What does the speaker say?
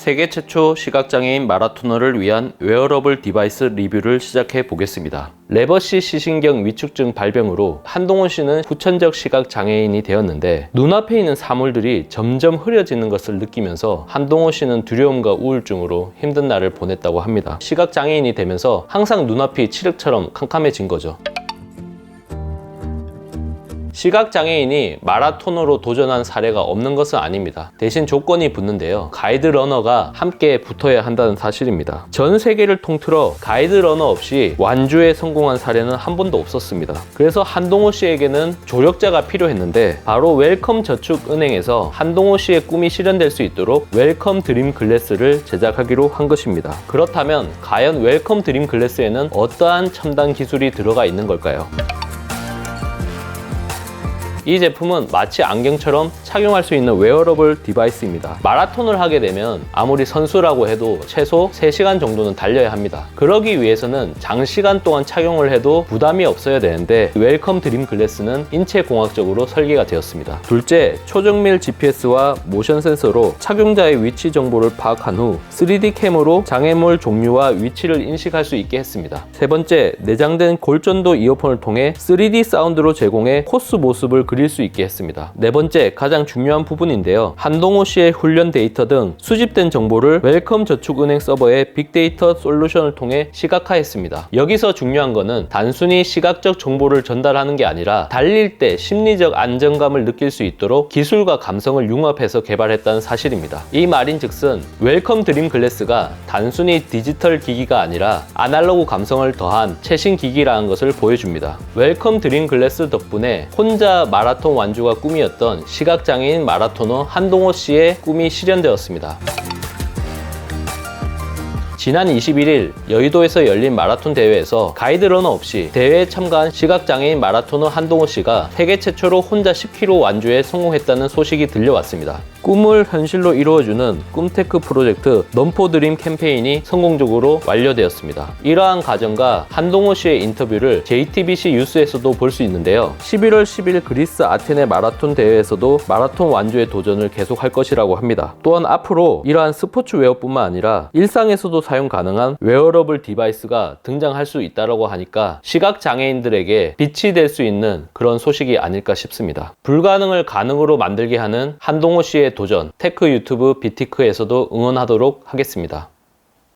세계 최초 시각장애인 마라토너를 위한 웨어러블 디바이스 리뷰를 시작해 보겠습니다. 레버시 시신경 위축증 발병으로 한동훈 씨는 후천적 시각 장애인이 되었는데 눈앞에 있는 사물들이 점점 흐려지는 것을 느끼면서 한동훈 씨는 두려움과 우울증으로 힘든 날을 보냈다고 합니다. 시각 장애인이 되면서 항상 눈앞이 칠흑처럼 캄캄해진 거죠. 시각장애인이 마라톤으로 도전한 사례가 없는 것은 아닙니다. 대신 조건이 붙는데요. 가이드 러너가 함께 붙어야 한다는 사실입니다. 전 세계를 통틀어 가이드 러너 없이 완주에 성공한 사례는 한 번도 없었습니다. 그래서 한동호 씨에게는 조력자가 필요했는데 바로 웰컴 저축은행에서 한동호 씨의 꿈이 실현될 수 있도록 웰컴 드림 글래스를 제작하기로 한 것입니다. 그렇다면 과연 웰컴 드림 글래스에는 어떠한 첨단 기술이 들어가 있는 걸까요? 이 제품은 마치 안경처럼 착용할 수 있는 웨어러블 디바이스입니다. 마라톤을 하게 되면 아무리 선수라고 해도 최소 3시간 정도는 달려야 합니다. 그러기 위해서는 장시간 동안 착용을 해도 부담이 없어야 되는데 웰컴 드림 글래스는 인체 공학적으로 설계가 되었습니다. 둘째, 초정밀 GPS와 모션 센서로 착용자의 위치 정보를 파악한 후 3D 캠으로 장애물 종류와 위치를 인식할 수 있게 했습니다. 세 번째, 내장된 골전도 이어폰을 통해 3D 사운드로 제공해 코스 모습을 그릴 수 있게 했습니다. 네 번째, 가장 중요한 부분인데요. 한동호 씨의 훈련 데이터 등 수집된 정보를 웰컴 저축은행 서버의 빅데이터 솔루션을 통해 시각화했습니다. 여기서 중요한 거는 단순히 시각적 정보를 전달하는 게 아니라 달릴 때 심리적 안정감을 느낄 수 있도록 기술과 감성을 융합해서 개발했다는 사실입니다. 이 말인즉슨 웰컴 드림 글래스가 단순히 디지털 기기가 아니라 아날로그 감성을 더한 최신 기기라는 것을 보여줍니다. 웰컴 드림 글래스 덕분에 혼자 마라톤 완주가 꿈이었던 시각장애인 마라토너 한동호 씨의 꿈이 실현되었습니다. 지난 21일 여의도에서 열린 마라톤 대회에서 가이드 러너 없이 대회에 참가한 시각장애인 마라토너 한동호 씨가 세계 최초로 혼자 10km 완주에 성공했다는 소식이 들려왔습니다. 꿈을 현실로 이루어주는 꿈테크 프로젝트 넘포드림 캠페인이 성공적으로 완료되었습니다. 이러한 과정과 한동호 씨의 인터뷰를 JTBC 뉴스에서도 볼 수 있는데요. 11월 10일 그리스 아테네 마라톤 대회에서도 마라톤 완주의 도전을 계속할 것이라고 합니다. 또한 앞으로 이러한 스포츠 웨어뿐만 아니라 일상에서도 사용 가능한 웨어러블 디바이스가 등장할 수 있다고 하니까 시각 장애인들에게 빛이 될 수 있는 그런 소식이 아닐까 싶습니다. 불가능을 가능으로 만들게 하는 한동호 씨의 도전 테크 유튜브 비티크에서도 응원하도록 하겠습니다.